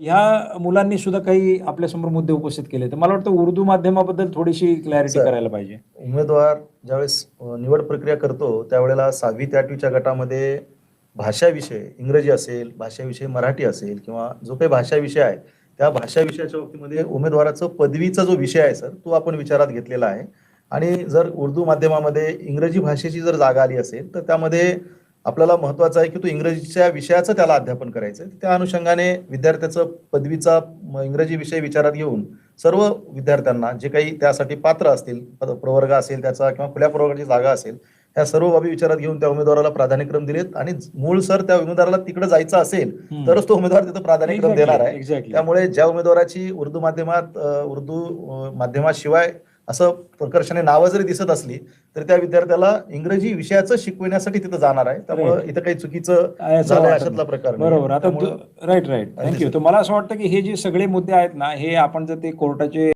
ह्या मुलांनी सुद्धा काही आपल्यासमोर मुद्दे उपस्थित केले तर मला वाटतं उर्दू माध्यमाबद्दल थोडीशी क्लॅरिटी सर. करायला पाहिजे उमेदवार ज्यावेळेस निवड प्रक्रिया करतो त्यावेळेला सहावी ते आठवीच्या गटामध्ये भाषा विषय इंग्रजी असेल भाषा विषय मराठी असेल किंवा जो काही भाषा विषय आहे त्या भाषा विषयाच्या बाबतीमध्ये उमेदवाराचं पदवीचा जो विषय आहे सर तो आपण विचारात घेतलेला आहे आणि जर उर्दू माध्यमामध्ये इंग्रजी भाषेची जर जागा आली असेल तर त्यामध्ये आपल्याला महत्वाचं आहे की तो इंग्रजीच्या विषयाचं त्याला अध्यापन करायचं त्या अनुषंगाने विद्यार्थ्याचं पदवीचा इंग्रजी विषय विचारात घेऊन सर्व विद्यार्थ्यांना जे काही त्यासाठी पात्र असतील प्रवर्ग असेल त्याचा किंवा खुल्या प्रवर्गाची जागा असेल ह्या सर्व बाबी विचारात घेऊन त्या उमेदवाराला प्राधान्यक्रम दिलेत आणि मूळ सर त्या उमेदवाराला तिकडे जायचं असेल. तरच तो उमेदवार तिथं प्राधान्यक्रम देणार आहे. त्यामुळे ज्या उमेदवाराची उर्दू माध्यमात उर्दू माध्यमाशिवाय असं प्रकर्षाने नावं जरी दिसत असली तर त्या विद्यार्थ्याला इंग्रजी विषयाचं शिकवण्यासाठी तिथं जाणार आहे त्यामुळे. इथं काही चुकीचं अशातला. प्रकार. बरोबर आता राईट राईट थँक्यू. तर मला असं वाटतं की हे जे सगळे मुद्दे आहेत ना हे आपण जर ते कोर्टाचे